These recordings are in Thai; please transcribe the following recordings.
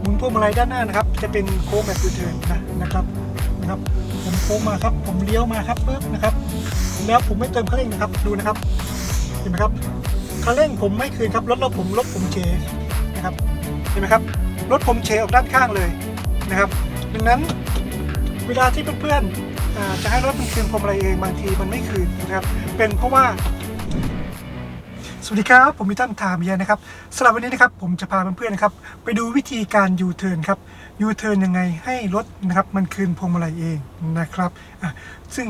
หมุนพวงมาลัยด้านหน้านะครับ จะเป็นโค้งแบบยูเทิร์นนะนะครับนะครับ ผมโค้งมาครับ ผมเลี้ยวมาครับปึ๊บนะครับ แล้วผมไม่เติมคันเร่งนะครับดูนะครับ เห็นไหมครับคันเร่งผมไม่คืนครับรถรถผมรถผมเฉนะครับเห็นไหมครับรถผมเฉออกด้านข้างเลยนะครับ ดังนั้นเวลาที่เพื่อนๆจะให้รถมันคืนพวงมาลัยเองบางทีมันไม่คืนนะครับ เป็นเพราะว่า สวัสดีครับ ผมมิตั้มทามียนะครับสำหรับวันนี้นะครับผมจะพาเพื่อนๆนะครับไปดูวิธีการยูเทิร์นครับยูเทิร์นยังไงให้รถนะครับมันคืนพวงมาลัยเองนะครับซึ่ง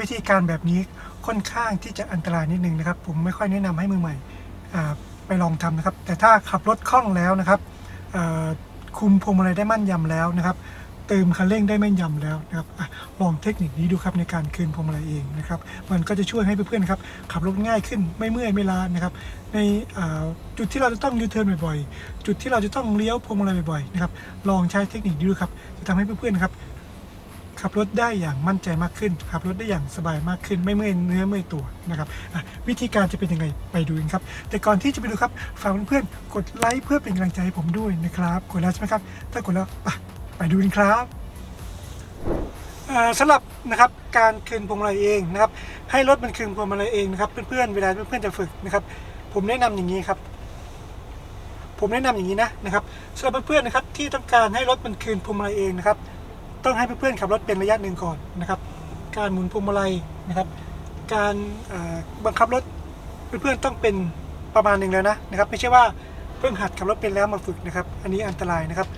วิธีการแบบนี้ค่อนข้างที่จะอันตรายนิดนึงนะครับ ผมไม่ค่อยแนะนำให้มือใหม่ไปลองทำนะครับ แต่ถ้าขับรถคล่องแล้วนะครับคุมพวงมาลัยได้มั่นยำแล้วนะครับ เติมคันเร่งได้แม่นยำแล้วนะครับอลองเทคนิคนี้ดูครับในการคืนพวงมาลัยเองนะครับ มันก็จะช่วยให้เพื่อนๆครับขับรถง่ายขึ้นไม่เมื่อยไม่ล้านะครับ ในจุดที่เราจะต้องยูเทิร์นบ่อยๆ จุดที่เราจะต้องเลี้ยวพวงมาลัยบ่อยๆนะครับลองใช้เทคนิคนี้ดูครับจะทำให้เพื่อนๆครับขับรถได้อย่างมั่นใจมากขึ้น ขับรถได้อย่างสบายมากขึ้น ไม่เมื่อยเนื้อเมื่อยตัวนะครับวิธีการจะเป็นยังไงไปดูกันครับ แต่ก่อนที่จะไปดูครับฝากเพื่อนๆกดไลค์เพื่อเป็นกำลังใจให้ผมด้วยนะครับ กดแล้วใช่ไหมครับ ถ้ากดแล้ว ไปดูกันครับสำหรับนะครับการคืนพวงมาลัยเองนะครับ ให้รถมันคืนพวงมาลัยเองนะครับ เพื่อนๆเวลาเพื่อนๆจะฝึกนะครับ ผมแนะนำอย่างนี้ครับ ผมแนะนำอย่างนี้นะนะครับสำหรับเพื่อนๆนะครับที่ต้องการให้รถมันคืนพวงมาลัยเองนะครับ ต้องให้เพื่อนๆขับรถเป็นระยะหนึ่งก่อนนะครับ การหมุนพวงมาลัยนะครับ การบังคับรถเพื่อนๆต้องเป็นประมาณหนึ่งแล้วนะนะครับ ไม่ใช่ว่าเพิ่งหัดขับรถเป็นแล้วมาฝึกนะครับ อันนี้อันตรายนะครับ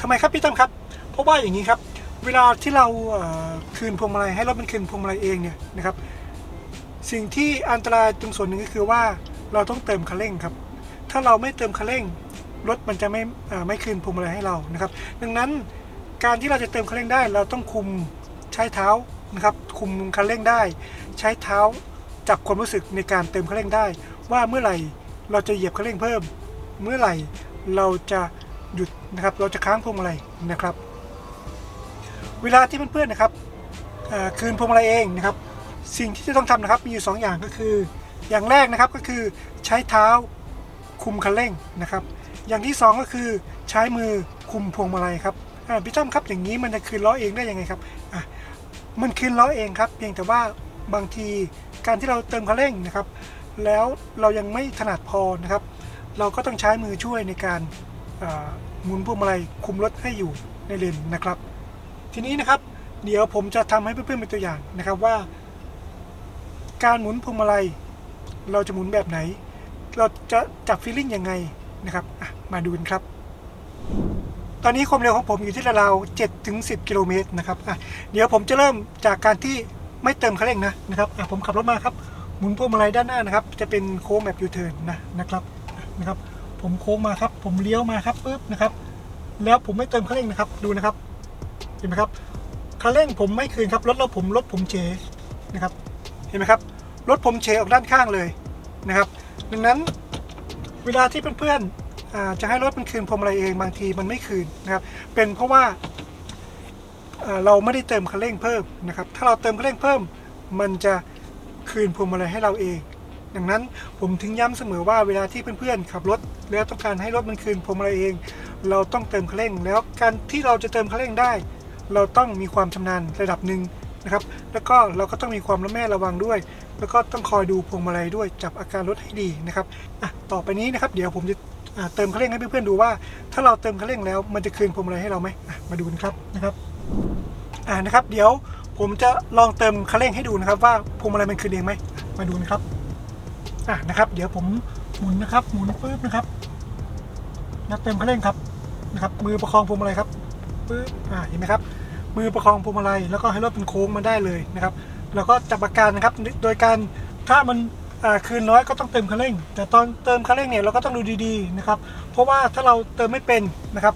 ทำไมครับพี่ตั้มครับ เพราะว่าอย่างนี้ครับ เวลาที่เราคืนพวงมาลัยให้รถมันคืนพวงมาลัยเองเนี่ยนะครับ สิ่งที่อันตรายตรงส่วนหนึ่งก็คือว่าเราต้องเติมคันเร่งครับ ถ้าเราไม่เติมคันเร่งรถมันจะไม่ไม่คืนพวงมาลัยให้เรานะครับ ดังนั้นการที่เราจะเติมคันเร่งได้ เราต้องคุมใช้เท้านะครับคุมคันเร่งได้ ใช้เท้าจับความรู้สึกในการเติมคันเร่งได้ ว่าเมื่อไหร่เราจะเหยียบคันเร่งเพิ่ม เมื่อไหร่เราจะหยุดนะครับ เราจะค้างพวงมาลัยนะครับ เวลาที่เพื่อนๆนะครับคืนพวงมาลัยเองนะครับสิ่งที่จะต้องทำนะครับมีอยู่ 2 อย่างก็คือ อย่างแรกนะครับก็คือใช้เท้าคุมคันเร่งนะครับ อย่างที่ 2 ก็คือใช้มือคุมพวงมาลัยครับพี่ต้อมครับอย่างนี้มันจะคืนล้อเองได้ยังไงครับมันคืนล้อเองครับ เพียงแต่ว่าบางทีการที่เราเติมคันเร่งนะครับ แล้วเรายังไม่ถนัดพอนะครับ เราก็ต้องใช้มือช่วยในการหมุนพวงมาลัยคุมรถให้อยู่ในเลนนะครับ ทีนี้นะครับ เดี๋ยวผมจะทำให้เพื่อนๆเป็นตัวอย่างนะครับว่า การหมุนพวงมาลัย เราจะหมุนแบบไหน เราจะจับฟีลลิ่งยังไงนะครับมาดูกันครับ ตอนนี้ความเร็วของผมอยู่ที่ราวๆ7ถึง10 กิโลเมตรนะครับเดี๋ยวผมจะเริ่มจากการที่ไม่เติมคันเร่งนะนะครับผมขับรถมาครับหมุนพวงมาลัยด้านหน้านะครับ จะเป็นโค้งแบบยูเทิร์นนะนะครับนะครับ ผมโค้งมาครับ ผมเลี้ยวมาครับปึ๊บนะครับ แล้วผมไม่เติมคันเร่งนะครับ ดูนะครับ ห็นไหมครับคันเร่งผมไม่คืนครับรถรถผมรถผมเฉนะครับเห็นไหมครับรถผมเฉออกด้านข้างเลยนะครับ ดังนั้นเวลาที่เพื่อนๆอ่าจะให้รถมันคืนพวงมาลัยเองบางทีมันไม่คืนนะครับ เป็นเพราะว่าเราไม่ได้เติมคันเร่งเพิ่มนะครับ ถ้าเราเติมคันเร่งเพิ่ม มันจะคืนพวงมาลัยให้เราเอง ดังนั้นผมถึงย้ำเสมอว่าเวลาที่เพื่อนๆขับรถแล้วต้องการให้รถมันคืนพวงมาลัยเอง เราต้องเติมคันเร่ง แล้วการที่เราจะเติมคันเร่งได้ เราต้องมีความชำนาญระดับหนึ่งนะครับ แล้วก็เราก็ต้องมีความระแม่ระวังด้วย แล้วก็ต้องคอยดูพวงมาลัยด้วยจับอาการรถให้ดีนะครับอะต่อไปนี้นะครับ เดี๋ยวผมจะเติมคันเร่งให้เพื่อนๆดูว่า ถ้าเราเติมคันเร่งแล้วมันจะคืนพวงมาลัยให้เราไหมมาดูกันครับนะครับอ่านะครับ เดี๋ยวผมจะลองเติมคันเร่งให้ดูนะครับ ว่าพวงมาลัยมันคืนเองไหมมาดูนะครับอะนะครับ เดี๋ยวผมหมุนนะครับ หมุนปึ๊บนะครับนะเติมคันเร่งครับนะครับ มือประคองพวงมาลัยครับ ปึ๊บอ่าเห็นไหมครับ มือประคองพวงมาลัยแล้วก็ให้รถเป็นโค้งมาได้เลยนะครับ แล้วก็จับอาการนะครับ โดยการถ้ามันอ่าคืนน้อยก็ต้องเติมคันเร่ง แต่ตอนเติมคันเร่งเนี่ยเราก็ต้องดูดีๆนะครับ เพราะว่าถ้าเราเติมไม่เป็นนะครับ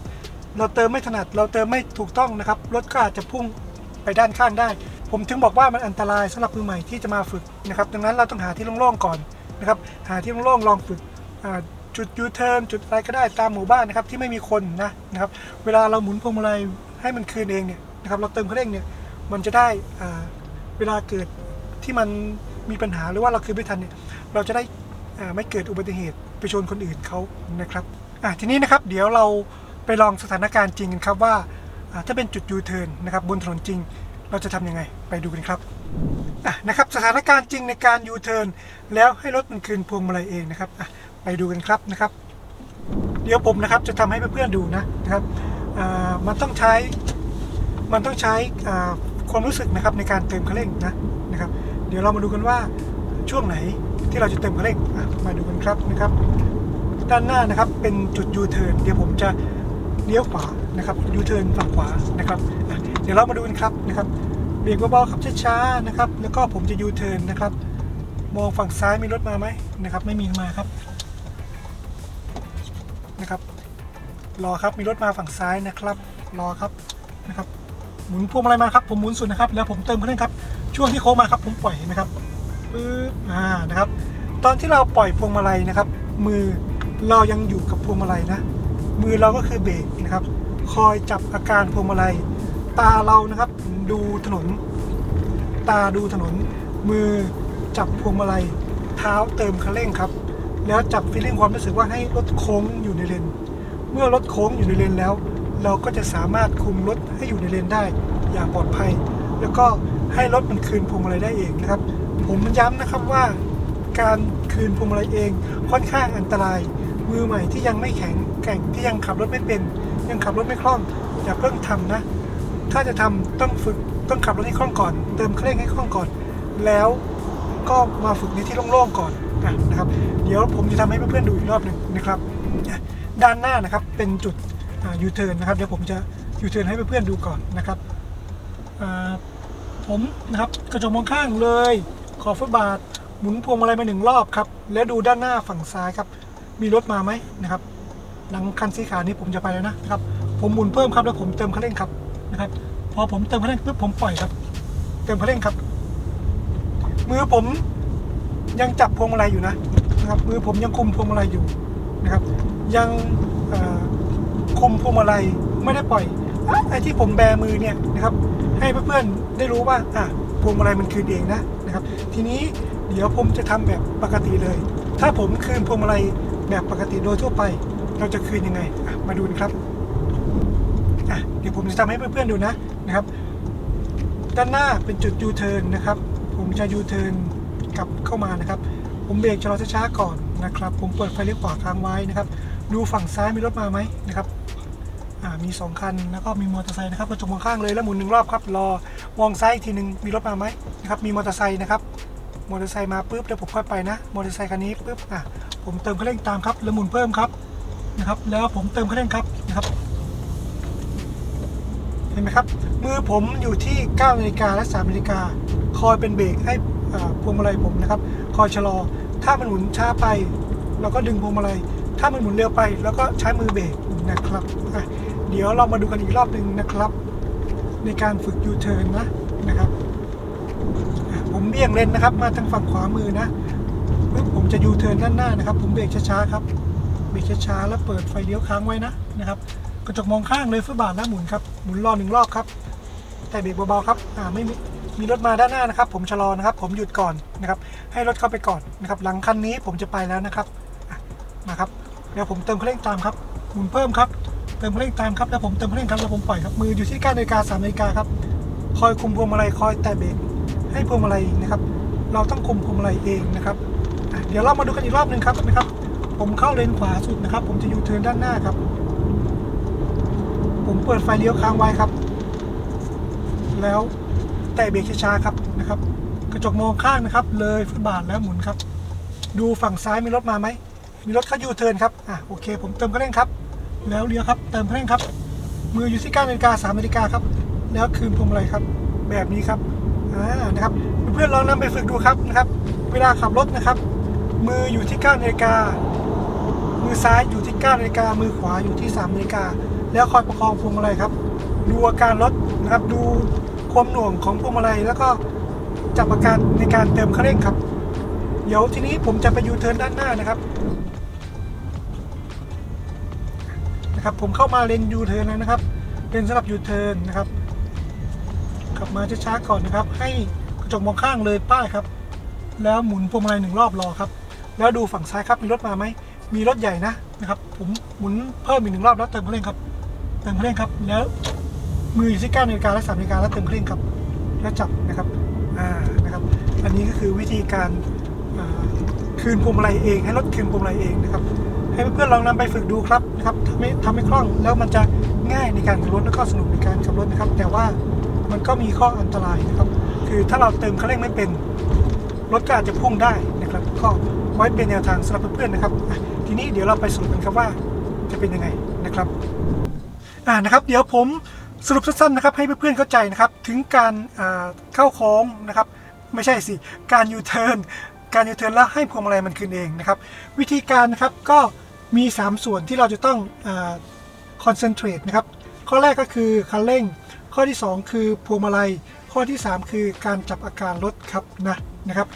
เราเติมไม่ถนัดเราเติมไม่ถูกต้องนะครับ รถก็อาจจะพุ่งไปด้านข้างได้ ผมถึงบอกว่ามันอันตรายสำหรับมือใหม่ที่จะมาฝึกนะครับ ดังนั้นเราต้องหาที่โล่งๆก่อนนะครับ หาที่โล่งๆลองฝึกอ่า จุดยูเทิร์นจุดอะไรก็ได้ตามหมู่บ้านนะครับที่ไม่มีคนนะนะครับ เวลาเราหมุนพวงมาลัยให้มันคืนเองเนี่ยนะครับเราเติมคันเร่งเนี่ยมันจะได้เวลาเกิดที่มันมีปัญหาหรือว่าเราคืนไม่ทันเนี่ยเราจะได้ไม่เกิดอุบัติเหตุไปชนคนอื่นเขานะครับอะทีนี้นะครับเดี๋ยวเราไปลองสถานการณ์จริงกันครับว่าถ้าเป็นจุดยูเทิร์นนะครับบนถนนจริง เราจะทำยังไงไปดูกันครับะนะครับสถานการณ์จริงในการยูเทิร์นแล้วให้รถมันคืนพวงมาลัยเองนะครับ ไปดูกันครับนะครับ เดี๋ยวผมนะครับจะทำให้เพื่อนๆดูนะนะครับมันต้องใช้มันต้องใช้ความรู้สึกนะครับในการเติมคันเร่งนะนะครับ เดี๋ยวเรามาดูกันว่าช่วงไหนที่เราจะเติมคันเร่งมาดูกันครับนะครับ ด้านหน้านะครับเป็นจุดยูเทิร์นเดี๋ยวผมจะเลี้ยวขวานะครับยูเทิร์นฝั่งขวานะครับเดี๋ยวเรามาดูกันครับนะครับเบรกเบาๆครับช้าๆนะครับ แล้วก็ผมจะยูเทิร์นนะครับ มองฝั่งซ้ายมีรถมาไหมนะครับ ไม่มีมาครับ รอครับมีรถมาฝั่งซ้ายนะครับ รอครับนะครับหมุนพวงมาลัยมาครับผมหมุนสุดนะครับ แล้วผมเติมคันเร่งครับ ช่วงที่โค้งมาครับผมปล่อยเห็นไหมครับปึ๊บอ่านะครับ ตอนที่เราปล่อยพวงมาลัยนะครับ มือเรายังอยู่กับพวงมาลัยนะ มือเราก็คือเบรกนะครับ คอยจับอาการพวงมาลัย ตาเรานะครับดูถนน ตาดูถนน มือจับพวงมาลัย เท้าเติมคันเร่งครับ แล้วจับฟีลลิ่งความรู้สึกว่าให้รถโค้งอยู่ในเลน เมื่อรถโค้งอยู่ในเลนแล้ว เราก็จะสามารถคุมรถให้อยู่ในเลนได้ อย่างปลอดภัย แล้วก็ให้รถมันคืนพวงมาลัยได้เองนะครับ ผมย้ำนะครับว่า การคืนพวงมาลัยเองค่อนข้างอันตราย มือใหม่ที่ยังไม่แข็งแกร่งที่ยังขับรถไม่เป็น ยังขับรถไม่คล่องอย่าเพิ่งทำนะ ถ้าจะทำต้องฝึกต้องขับรถให้คล่องก่อน เติมเครื่องให้คล่องก่อน แล้วก็มาฝึกในที่โล่งๆก่อนอะนะครับ เดี๋ยวผมจะทำให้เพื่อนๆดูอีกรอบหนึ่งนะครับ ด้านหน้านะครับเป็นจุดยูเทิร์นนะครับเดี๋ยวผมจะยูเทิร์นให้เพื่อนๆดูก่อนนะครับผมนะครับกระจกมองข้างเลยขอบฟุตบาทหมุนพวงมาลัยมาหนึ่งรอบครับแล้วดูด้านหน้าฝั่งซ้ายครับ มีรถมาไหมนะครับหลังคันสีขาวนี้ผมจะไปแล้วนะครับ ผมหมุนเพิ่มครับแล้วผมเติมคันเร่งครับนะครับ พอผมเติมคันเร่งปุ๊บผมปล่อยครับ เติมคันเร่งครับ มือผมยังจับพวงมาลัยอยู่นะนะครับ มือผมยังคุมพวงมาลัยอยู่ นะครับ ยังคุมพวงมาลัยไม่ได้ปล่อยอไอ้ที่ผมแบมือเนี่ยนะครับ ให้เพื่อนๆได้รู้ว่าอะพวงมาลัยมันคืนเองนะนะครับ ทีนี้เดี๋ยวผมจะทำแบบปกติเลย ถ้าผมคืนพวงมาลัยแบบปกติโดยทั่วไป เราจะคืนยังไงมาดูนะครับเดี๋ยวผมจะทำให้เพื่อนๆดูนะนะครับ ด้านหน้าเป็นจุดยูเทิร์นนะครับ ผมจะยูเทิร์นกลับเข้ามานะครับ ผมเบรกชะลอช้าๆก่อน นะครับ ผมเปิดไฟเลี้ยวขวาค้างไว้นะครับ ดูฝั่งซ้ายมีรถมาไหมนะครับมีสองคันแล้วก็มีมอเตอร์ไซค์นะครับกระจกมองข้างเลยแล้วหมุนหนึ่งรอบครับรอมองซ้ายอีกทีหนึ่งมีรถมาไหมนะครับมีมอเตอร์ไซค์นะครับมอเตอร์ไซค์มาปุ๊บแล้วผมค่อยไปนะมอเตอร์ไซค์คันนี้ปุ๊บอะผมเติมคันเร่งตามครับแล้วหมุนเพิ่มครับนะครับแล้วผมเติมคันเร่งครับนะครับเห็นไหมครับมือผมอยู่ที่9นาฬิกาและ3นาฬิกาคอยเป็นเบรกให้อ่าพวงมาลัยผมนะครับคอยชะลอ ถ้ามันหมุนช้าไปเราก็ดึงพวงมาลัย ถ้ามันหมุนเร็วไปแล้วก็ใช้มือเบรกนะครับ เดี๋ยวเรามาดูกันอีกรอบหนึ่งนะครับ ในการฝึกยูเทิร์นนะนะครับผมเบี่ยงเลนนะครับ มาทางฝั่งขวามือนะปึ๊บผมจะยูเทิร์นด้านหน้านะครับ ผมเบรกช้าๆครับเบรกช้าๆแล้วเปิดไฟเลี้ยวค้างไว้นะนะครับกระจกมองข้างเลยฟุตบาทนะหมุนครับหมุนรอหนึ่งรอบครับ แต่เบรกเบาๆครับอ่าไม่มีมีรถมาด้านหน้านะครับ ผมชะลอนะครับ ผมหยุดก่อนนะครับ ให้รถเข้าไปก่อนนะครับหลังคันนี้ผมจะไปแล้วนะครับอะมาครับเดี๋ยวผมเติมเคันเร่งตามครับหมุนเพิ่มครับเติมเคันเร่งตามครับแล้วผมเติมเคันเร่งครับแล้วผมปล่อยครับมืออยู่ที่9นาฬิกา3นาฬิกาครับคอยคุมพวงมาลัยคอยแตะเบรกให้พวงมาลัยนะครับ เราต้องคุมพวงมาลัยเองนะครับเดี๋ยวเรามาดูกันอีกรอบหนึ่งครับนะครับ ผมเข้าเลนขวาสุดนะครับ ผมจะยูเทิร์นด้านหน้าครับ ผมเปิดไฟเลี้ยวค้างไว้ครับ แล้วแตะเบรกช้าๆครับนะครับ กระจกมองข้างนะครับ เลยฟุตบาทแล้วหมุนครับ ดูฝั่งซ้ายมีรถมาไหม มีรถเข้ายูเทิร์นครับ อะโอเค ผมเติมคันเร่งครับ แล้วเลี้ยวครับ เติมคันเร่งครับ มืออยู่ที่9นาฬิกา3นาฬิกาครับ แล้วคืนพวงมาลัยครับ แบบนี้ครับ อ่า นะครับ เพื่อนๆลองนำไปฝึกดูครับนะครับ เวลาขับรถนะครับ มืออยู่ที่9นาฬิกา มือซ้ายอยู่ที่9นาฬิกา มือขวาอยู่ที่3นาฬิกา แล้วคอยประคองพวงมาลัยครับ ดูอาการรถนะครับ ดูความหน่วงของพวงมาลัยแล้วก็ จับอาการในการเติมคันเร่งครับ เดี๋ยวทีนี้ผมจะไปยูเทิร์นด้านหน้านะครับนะครับผมเข้ามาเลนยูเทิร์นแล้วนะครับเป็นสำหรับยูเทิร์นนะครับขับมาช้าๆก่อนนะครับ ให้กระจกมองข้างเลยป้ายครับ แล้วหมุนพวงมาลัยหนึ่งรอบรอครับแล้วดูฝั่งซ้ายครับมีรถมาไหมมีรถใหญ่นะนะครับผมหมุนเพิ่มอีกหนึ่งรอบแล้วเติมคันเร่งครับเติมคันเร่งครับแล้วมืออยู่ที่9นาฬิกาและ3นาฬิกาแล้วเติมคันเร่งครับ แล้วจับนะครับ นะครับ อันนี้ก็คือวิธีการคืนพวงมาลัยเองให้รถคืนพวงมาลัยเองนะครับ ให้เพื่อนๆลองนำไปฝึกดูครับนะครับทำให้ทำให้คล่องแล้วมันจะง่ายในการขับรถแล้วก็สนุกในการขับรถนะครับ แต่ว่ามันก็มีข้ออันตรายนะครับ คือถ้าเราเติมคันเร่งไม่เป็นรถก็อาจจะพุ่งได้นะครับ ก็ไว้เป็นแนวทางสำหรับเพื่อนๆนะครับ ทีนี้เดี๋ยวเราไปสรุปกันครับว่าจะเป็นยังไงนะครับอ่านะครับ เดี๋ยวผม สรุปสั้นๆนะครับให้เพื่อนๆเข้าใจนะครับถึงการเข้าโค้งนะครับไม่ใช่สิ การยูเทิร์นการยูเทิร์นแล้วให้พวงมาลัยมันคืนเองนะครับวิธีการนะครับก็มี 3 ส่วนที่เราจะต้องคอนเซนเทรตนะครับข้อแรกก็คือคันเร่ง ข้อที่ 2 คือพวงมาลัย ข้อที่ 3 คือการจับอาการรถครับนะนะครับ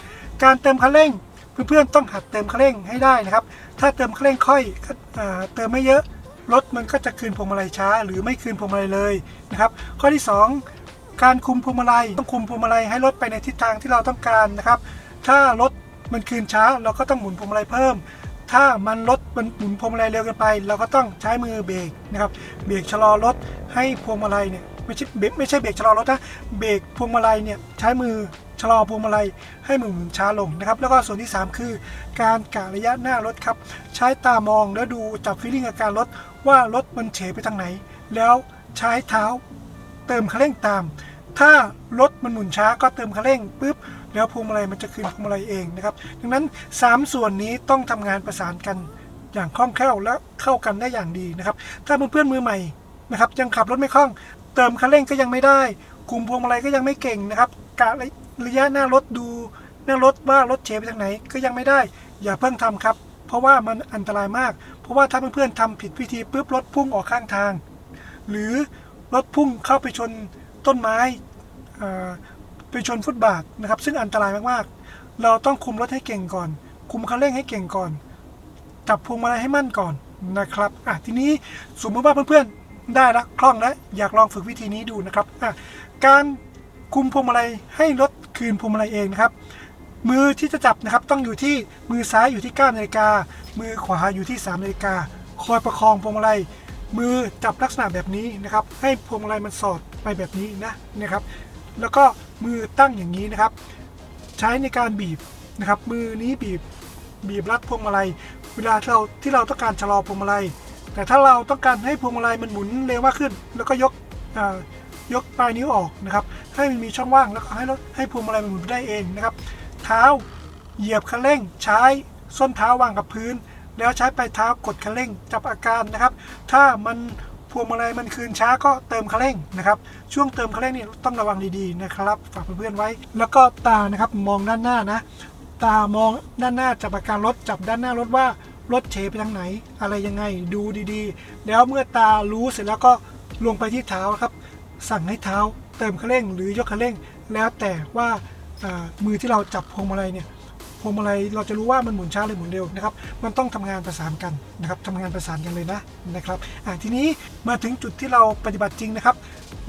การเติมคันเร่งเพื่อนๆต้องหัดเติมคันเร่งให้ได้นะครับ ถ้าเติมคันเร่งค่อยอ่าเติมไม่เยอะ รถมันก็จะคืนพวงมาลัยช้า หรือไม่คืนพวงมาลัยเลยนะครับ ข้อที่ 2 การคุมพวงมาลัยต้องคุมพวงมาลัยให้รถไปในทิศทางที่เราต้องการนะครับ ถ้ารถมันคืนช้าเราก็ต้องหมุนพวงมาลัยเพิ่ม ถ้ามันรถมันหมุนพวงมาลัยเร็วเกินไป เราก็ต้องใช้มือเบรกนะครับเบรกชะลอรถให้พวงมาลัยเนี่ยไม่ใช่เบรกไม่ใช่เบรกชะลอรถนะเบรกพวงมาลัยเนี่ยใช้มือชะลอพวงมาลัยให้มือหมุนช้าลงนะครับ แล้วก็ส่วนที่ 3 คือ การกะระยะหน้ารถครับ ใช้ตามองแล้วดูจับฟีลลิ่งอาการรถ ว่ารถมันเฉไปทางไหน แล้วใช้เท้าเติมคันเร่งตาม ถ้ารถมันหมุนช้าก็เติมคันเร่งปุ๊บแล้วพวงมาลัยมันจะคืนพวงมาลัยเองนะครับ ดังนั้น 3 ส่วนนี้ต้องทำงานประสานกันอย่างคล่องแคล่วและเข้ากันได้อย่างดีนะครับ ถ้าเพื่อนๆมือใหม่นะครับยังขับรถไม่คล่อง เติมคันเร่งก็ยังไม่ได้คุมพวงมาลัยก็ยังไม่เก่งนะครับกะระยะหน้ารถดูหน้ารถว่ารถเฉไปทางไหนก็ยังไม่ได้ อย่าเพิ่งทำครับ เพราะว่ามันอันตรายมาก เพราะว่าถ้าเพื่อนๆทำผิดวิธีปุ๊บรถพุ่งออกข้างทาง หรือรถพุ่งเข้าไปชนต้นไม้ไปชนฟุตบาทนะครับ ซึ่งอันตรายมากๆ เราต้องคุมรถให้เก่งก่อน คุมคันเร่งให้เก่งก่อน จับพวงมาลัยให้มั่นก่อนนะครับอะทีนี้สมมติว่าเพื่อนๆได้ละคล่องแล้วอยากลองฝึกวิธีนี้ดูนะครับอะการคุมพวงมาลัยให้รถคืนพวงมาลัยเองนะครับ มือที่จะจับนะครับต้องอยู่ที่มือซ้ายอยู่ที่9นาฬิกา มือขวาอยู่ที่3นาฬิกา คอยประคองพวงมาลัย มือจับลักษณะแบบนี้นะครับ ให้พวงมาลัยมันสอดไปแบบนี้นะนะครับ แล้วก็มือตั้งอย่างนี้นะครับ ใช้ในการบีบนะครับ มือนี้บีบบีบรัดพวงมาลัย เวลาที่เราที่เราต้องการชะลอพวงมาลัย แต่ถ้าเราต้องการให้พวงมาลัยมันหมุนเร็วมากขึ้น แล้วก็ยกยกปลายนิ้วออกนะครับ ให้มันมีช่องว่างแล้วก็ให้ให้พวงมาลัยมันหมุนได้เองนะครับ เท้า เหยียบคันเร่ง ใช้ส้นเท้าวางกับพื้น แล้วใช้ปลายเท้ากดคันเร่งจับอาการนะครับ ถ้ามันพวงมาลัยมันคืนช้าก็เติมคันเร่งนะครับ ช่วงเติมคันเร่งนี่ต้องระวังดีๆนะครับฝากเพื่อนๆไว้ แล้วก็ตานะครับมองด้านหน้านะ ตามองด้านหน้าจับอาการรถจับด้านหน้ารถว่ารถเฉไปทางไหน อะไรยังไงดูดีๆ แล้วเมื่อตารู้เสร็จแล้วก็ลงไปที่เท้าครับ สั่งให้เท้าเติมคันเร่งหรือยกคันเร่ง แล้วแต่ว่าอ่า มือที่เราจับพวงมาลัยเนี่ยพวงมาลัยเราจะรู้ว่ามันหมุนช้าหรือหมุนเร็วนะครับมันต้องทำงานประสานกันนะครับทำงานประสานกันเลยนะนะครับทีนี้มาถึงจุดที่เราปฏิบัติจริงนะครับ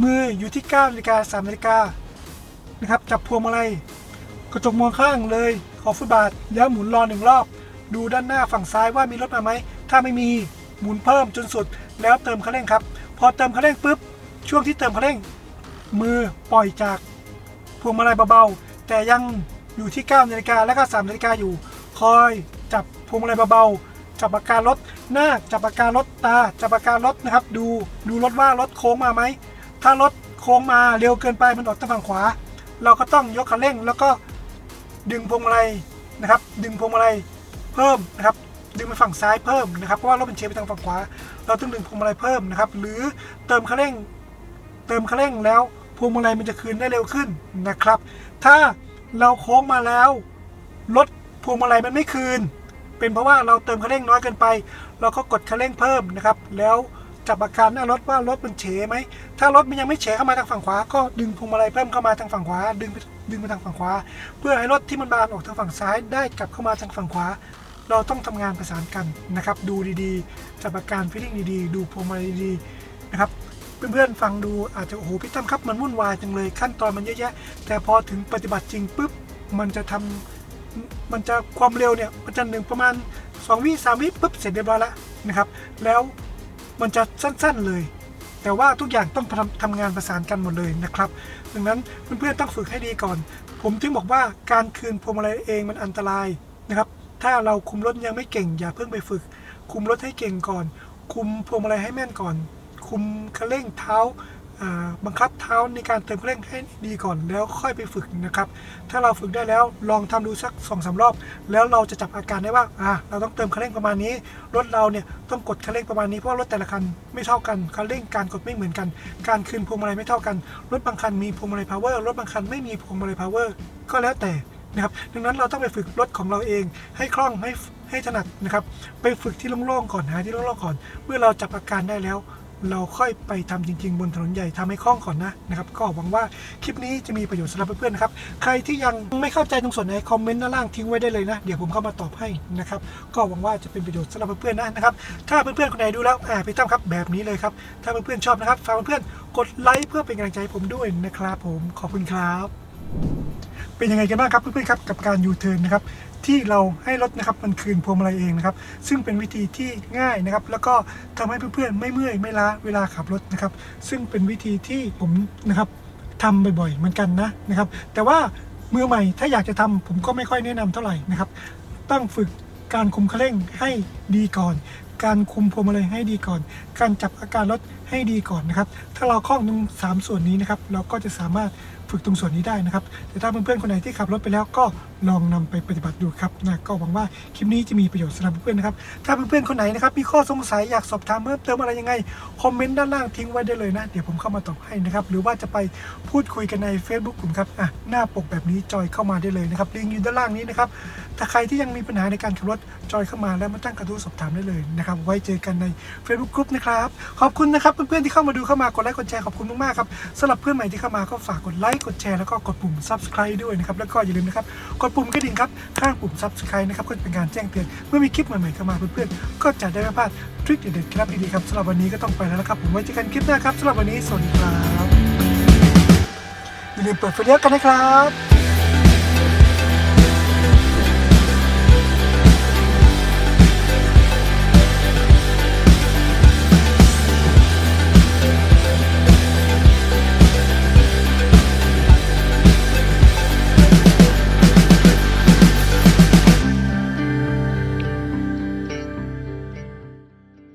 มืออยู่ที่9นาฬิกา3นาฬิกานะครับจับพวงมาลัยกระจกมองข้างเลยขอบฟุตบาทแล้วหมุนรอหนึ่งรอบ ดูด้านหน้าฝั่งซ้ายว่ามีรถมาไหมถ้าไม่มีหมุนเพิ่มจนสุด แล้วเติมคันเร่งครับ พอเติมคันเร่งปุ๊บช่วงที่เติมคันเร่ง มือปล่อยจากพวงมาลัยเบาๆ แต่ยังอยู่ที่9นาฬิกาและก็3นาฬิกาอยู่ คอยจับพวงมาลัยเบาๆจับอาการถหน้าจับอาการถตาจับอาการรถนะครับ ดูดูรถว่ารถโค้งมาไหมถ้ารถโค้งมาเร็วเกินไปมันออกทางฝั่งขวา เราก็ต้องยกคันเร่ง แล้วก็ดึงพวงมาลัยนะครับ ดึงพวงมาลัยเพิ่มนะครับดึงไปฝั่งซ้ายเพิ่มนะครับเพราะว่ารถมันเชฟไปทางฝั่งขวา เราต้องดึงพวงมาลัยเพิ่มนะครับ หรือเติมคันเร่ง เติมคันเร่งแล้วพวงมาลัยมันจะคืนได้เร็วขึ้นนะครับ ถ้า เราโค้งมาแล้วรถพวงมาลัยมันไม่คืน เป็นเพราะว่าเราเติมคันเร่งน้อยเกินไป เราก็กดคันเร่งเพิ่มนะครับ แล้วจับอาการหน้ารถว่ารถมันเฉไหม ถ้ารถมันยังไม่เฉเข้ามาทางฝั่งขวา ก็ดึงพวงมาลัยเพิ่มเข้ามาทางฝั่งขวา ดึงไปดึงไปทางฝั่งขวา เพื่อให้รถที่มันบานออกทางฝั่งซ้ายได้กลับเข้ามาทางฝั่งขวา เราต้องทำงานประสานกันนะครับ ดูดีๆ จับอาการฟิลลิ่งดีๆ ดูพวงมาลัยดีๆนะครับ เพื่อนๆฟังดูอาจจะโอ้โหพี่ตั้มครับมันวุ่นวายจังเลยขั้นตอนมันเยอะแยะ แต่พอถึงปฏิบัติจริงปุ๊บมันจะทำมันจะความเร็วเนี่ยมันจะหนึ่งประมาณ 2 วิสามวิปุ๊บเสร็จเรียบร้อยแล้วนะครับ แล้วมันจะสั้นๆเลย แต่ว่าทุกอย่างต้องทำทำงานประสานกันหมดเลยนะครับ ดังนั้นเพื่อนๆต้องฝึกให้ดีก่อน ผมถึงบอกว่าการคืนพวงมาลัยเองมันอันตรายนะครับ ถ้าเราคุมรถยังไม่เก่งอย่าเพิ่งไปฝึก คุมรถให้เก่งก่อน คุมพวงมาลัยให้แม่นก่อน คุมคันเร่งเท้าบังคับเท้าในการเติมคันเร่งให้ดีก่อนแล้วค่อยไปฝึกนะครับ ถ้าเราฝึกได้แล้วลองทำดูสักสองสารอบ แล้วเราจะจับอาการได้ว่าอ่าเราต้องเติมคันเร่งประมาณนี้รถเราเนี่ยต้องกดคันเร่งประมาณนี้เพราะว่ารถแต่ละคันไม่เท่ากันคันเร่งการกดไม่เหมือนกัน การคืนพวงมาลัยไม่เท่ากันรถบางคันมีพวงมาลัยพาวเวอร์รถบางคันไม่มีพวงมาลัยพาวเวอร์ก็แล้วแต่นะครับดังนั้นเราต้องไปฝึกรถของเราเองให้คล่องให้ให้ถนัดนะครับไปฝึกที่โล่งๆก่อนหาที่โล่งๆก่อน เมื่อเราจับอาการได้แล้ว เราค่อยไปทำจริง ๆ บนถนนใหญ่ทำให้คล่องก่อนนะนะครับก็หวังว่าคลิปนี้จะมีประโยชน์สำหรับเพื่อนๆนะครับใครที่ยังไม่เข้าใจตรงส่วนไหนคอมเมนต์ด้านล่างทิ้งไว้ได้เลยนะ เดี๋ยวผมเข้ามาตอบให้นะครับก็หวังว่าจะเป็นประโยชน์สำหรับเพื่อนๆนะนะครับถ้าเพื่อนๆคนไหนดูแล้วอ่าพี่ตั้มครับแบบนี้เลยครับถ้าเพื่อนๆชอบนะครับฝากเพื่อนๆกดไลค์เพื่อเป็นกำลังใจให้ผมด้วยนะครับผมขอบคุณครับ เป็นยังไงกันบ้างครับเพื่อนๆครับกับการยูเทิร์นนะครับที่เราให้รถนะครับมันคืนพวงมาลัยเองนะครับซึ่งเป็นวิธีที่ง่ายนะครับ แล้วก็ทำให้เพื่อนๆไม่เมื่อยไม่ล้าเวลาขับรถนะครับ ซึ่งเป็นวิธีที่ผมนะครับทำบ่อยๆเหมือนกันนะนะครับ แต่ว่ามือใหม่ถ้าอยากจะทำผมก็ไม่ค่อยแนะนำเท่าไหร่นะครับต้องฝึกการคุมคันเร่งให้ดีก่อน การคุมพวงมาลัยให้ดีก่อน การจับอาการรถให้ดีก่อนนะครับ ถ้าเราคล่องตรงสามส่วนนี้นะครับ เราก็จะสามารถ ฝึกตรงส่วนนี้ได้นะครับ แต่ถ้าเพื่อนๆคนไหนที่ขับรถไปแล้วก็ลองนำไปปฏิบัติดูครับนะก็หวังว่าคลิปนี้จะมีประโยชน์สำหรับเพื่อนๆนะครับ ถ้าเพื่อนๆคนไหนนะครับมีข้อสงสัยอยากสอบถามเพิ่มเติมอะไรยังไงคอมเมนต์ด้านล่างทิ้งไว้ได้เลยนะ เดี๋ยวผมเข้ามาตอบให้นะครับ หรือว่าจะไปพูดคุยกันใน Facebook กลุ่มครับอะหน้าปกแบบนี้จอยเข้ามาได้เลยนะครับลิงก์อยู่ด้านล่างนี้นะครับถ้าใครที่ยังมีปัญหาในการขับรถจอยเข้ามาแล้วมาตั้งกระทู้สอบถามได้เลยนะครับ ไว้เจอกันใน Facebook Group นะครับ ขอบคุณนะครับเพื่อนๆที่เข้ามาดูเข้ามากดไลค์กดแชร์ขอบคุณมากๆครับสำหรับเพื่อนใหม่ที่เข้ามาก็ฝากกดไลค์กดแชร์แล้วก็กดปุ่ม Subscribe ด้วยนะครับ แล้วก็อย่าลืมนะครับ กดปุ่มกระดิ่งครับ ข้างปุ่ม Subscribe นะครับ ก็จะเป็นการแจ้งเตือน เมื่อมีคลิปใหม่ๆเข้ามาเพื่อนๆ ก็จะได้ไม่พลาดทริคเด็ดๆเคล็ดลับดีๆครับสำหรับวันนี้ก็ต้องไปแล้วนะครับ ผมไว้เจอกันคลิปหน้าครับสำหรับวันนี้สวัสดีครับอย่าลืมเปิดไฟเลี้ยวกันนะครับ